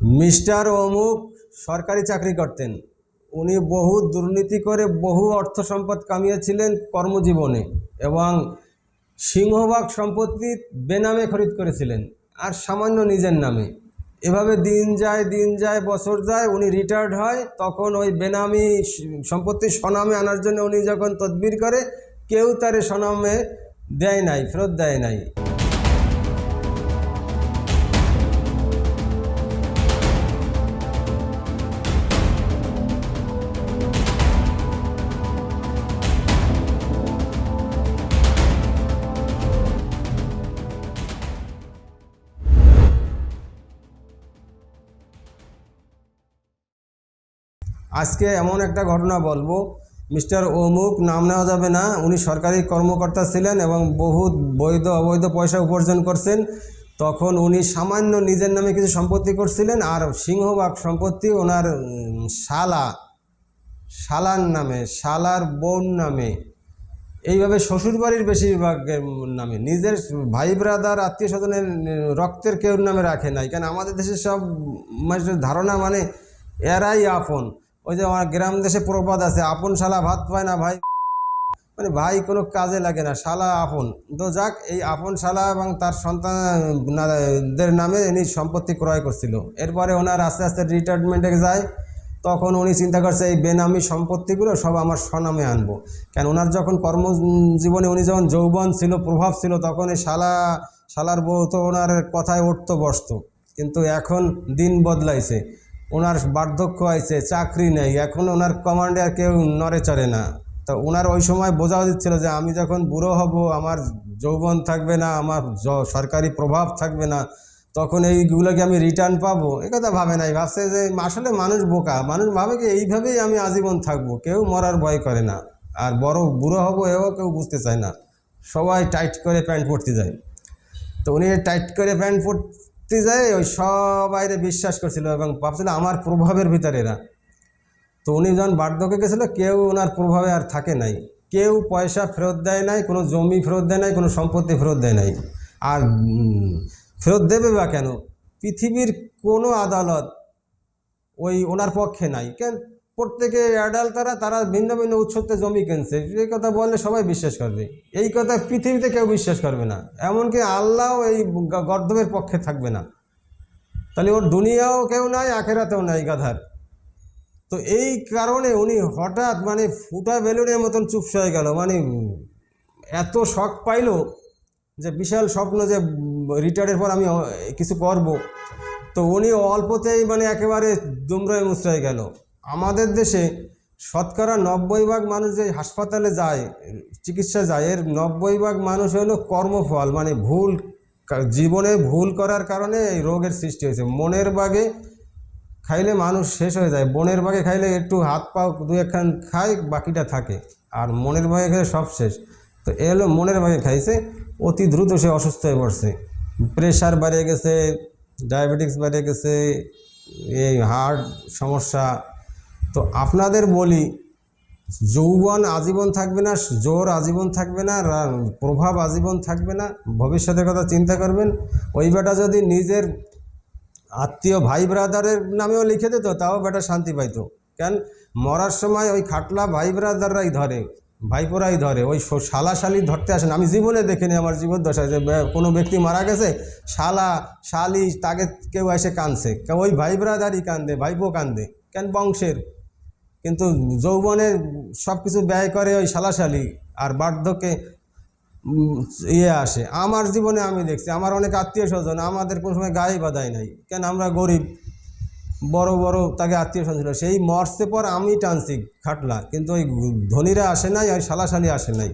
Mister অমুক সরকারি চাকরি করতেন। উনি বহু দুর্নীতি করে বহু অর্থ সম্পদ কামিয়েছিলেন কর্মজীবনে এবং সিংহভাগ সম্পত্তি বেনামে খরিদ করেছিলেন আর সামান্য নিজের নামে। এভাবে দিন যায় দিন যায়, বছর যায়, উনি রিটায়ার্ড হয়, তখন ওই বেনামি সম্পত্তি সনামে আনার জন্য উনি যখন তদবির করে, কেউ তার সনামে দেয় নাই, ফেরত দেয় নাই। আজকে এমন একটা ঘটনা বলব। মিস্টার অমুক নাম নেওয়া যাবে না। উনি সরকারি কর্মকর্তা ছিলেন এবং বহু বৈধ, অবৈধ পয়সা উপার্জন করছেন। তখন উনি সামান্য নিজের নামে কিছু সম্পত্তি করছিলেন আর সিংহভাগ সম্পত্তি ওনার শালা, শালার নামে, শালার বোন নামে। এইভাবে শ্বশুরবাড়ির বেশিরভাগের নামে। নিজের ভাই ব্রাদার আত্মীয় স্বজনের রক্তের কেউ নামে রাখে নাই। কেন? আমাদের দেশের সব মানুষের ধারণা মানে এরাই আপন। ওই যে আমার গ্রাম দেশে প্রবাদ আছে, আপন শালা ভাত পায় না ভাই। মানে ভাই কোনো কাজে লাগে না, শালা আপন। তো যাক, এই আপন শালা এবং তার সন্তানদের নামে ইনি সম্পত্তি ক্রয় করছিল। এরপরে ওনার আস্তে আস্তে রিটায়ারমেন্টে যায়। তখন উনি চিন্তা করছে, এই বেনামি সম্পত্তিগুলো সব আমার স্বনামে আনব। কেন ওনার যখন কর্মজীবনে উনি যখন যৌবন ছিল, প্রভাব ছিল, তখন এই শালা, শালার বউ তো ওনার কথায় উঠতো বসতো। কিন্তু এখন দিন বদলাইছে। ওনার বার্ধক্য আইছে চাকরি নেই, এখন ওনার কমান্ডে আর কেউ নড়ে চড়ে না। তো ওনার ওই সময় বোঝা উচিত ছিল যে আমি যখন বুড়ো হব, আমার যৌবন থাকবে না, আমার সরকারি প্রভাব থাকবে না, তখন এইগুলোকে আমি রিটার্ন পাবো। এ কথা ভাবে নাই, ভাবছে যে আসলে মানুষ বোকা, মানুষ ভাবে কি এইভাবেই আমি আজীবন থাকব, কেউ মরার ভয় করে না। আর বড় বুড়ো হব এও কেউ বুঝতে চায় না। সবাই টাইট করে প্যান্ট পরতে যায়। তো উনি টাইট করে প্যান্ট পরতে যায়, ওই সবাইরে বিশ্বাস করছিল এবং ভাবছিল আমার প্রভাবের ভিতরে এরা। তো উনি যখন বার্ধক্যে গেছিল, কেউ ওনার প্রভাবে আর থাকে নাই। কেউ পয়সা ফেরত দেয় নাই, কোনো জমি ফেরত দেয় নাই, কোনো সম্পত্তি ফেরত দেয় নাই। আর ফেরত দেবে বা কেন? পৃথিবীর কোনো আদালত ওই ওনার পক্ষে নাই। কেন? প্রত্যেকে অ্যাডাল তারা তারা ভিন্ন ভিন্ন উৎসতে জমি কিনছে। এই কথা বললে সবাই বিশ্বাস করবে। এই কথা পৃথিবীতে কেউ বিশ্বাস করবে না। এমনকি আল্লাহও এই গ- গর্দবের পক্ষে থাকবে না। তাহলে ওর দুনিয়াও কেউ নাই, আখেরাতেও নাই গাধার। তো এই কারণে উনি হঠাৎ মানে ফুটা বেলুনের মতন চুপসে হয়ে গেল। মানে এত শখ পাইলো যে বিশাল স্বপ্ন যে রিটায়ারের পর আমি কিছু করব। তো উনি অল্পতেই মানে একেবারে দুমড়ায় মুচড়ায় গেল। আমাদের দেশে শতকরা নব্বই ভাগ মানুষ যে হাসপাতালে যায়, চিকিৎসা যায়, এর নব্বই ভাগ মানুষ হলো কর্মফল মানে ভুল জীবনে ভুল করার কারণে এই রোগের সৃষ্টি হয়েছে। মনের বাগে খাইলে মানুষ শেষ হয়ে যায়, বনের বাগে খাইলে একটু হাত পা দু একখান খায়, বাকিটা থাকে, আর মনের বাগে খেলে সব শেষ। তো এ হলো মনের বাগে খাইছে, অতি দ্রুত সে অসুস্থ হয়ে পড়ছে। প্রেশার বেড়ে গেছে ডায়াবেটিক্স বেড়ে গেছে, এই হার্ট সমস্যা তো আপনাদের বলি, যৌবন আজীবন থাকবে না, জোর আজীবন থাকবে না প্রভাব আজীবন থাকবে না, ভবিষ্যতের কথা চিন্তা করবেন। ওই বেটা যদি নিজের আত্মীয় ভাই ব্রাদারের নামেও লিখে দিত, তাও বেটা শান্তি পাইতো। কেন? মরার সময় ওই খাটলা ভাই ব্রাদাররাই ধরে, ভাইপোরাই ধরে, ওই শালা শালি ধরতে আসেন আমি জীবনে দেখিনি আমার জীবন দশায় যে কোনো ব্যক্তি মারা গেছে, শালা শালি তাকে কেউ এসে কেউ ওই ভাই ব্রাদারই কান্দে, ভাইপো কান্দে। কেন? বংশের। কিন্তু যৌবনে সব কিছু ব্যয় করে ওই শালাশালি আর বার্ধক্যে ইয়ে আসে। আমার জীবনে আমি দেখছি, আমার অনেক আত্মীয় স্বজন, আমাদের কোনো সময় গায়ে বাধাই নাই। কেন আমরা গরিব, বড় বড় তাকে আত্মীয় স্বজন ছিল। সেই মর্সে পর আমি টানছি খাটলা, কিন্তু ওই ধনীরা আসে নাই ওই শালাশালি আসে নাই।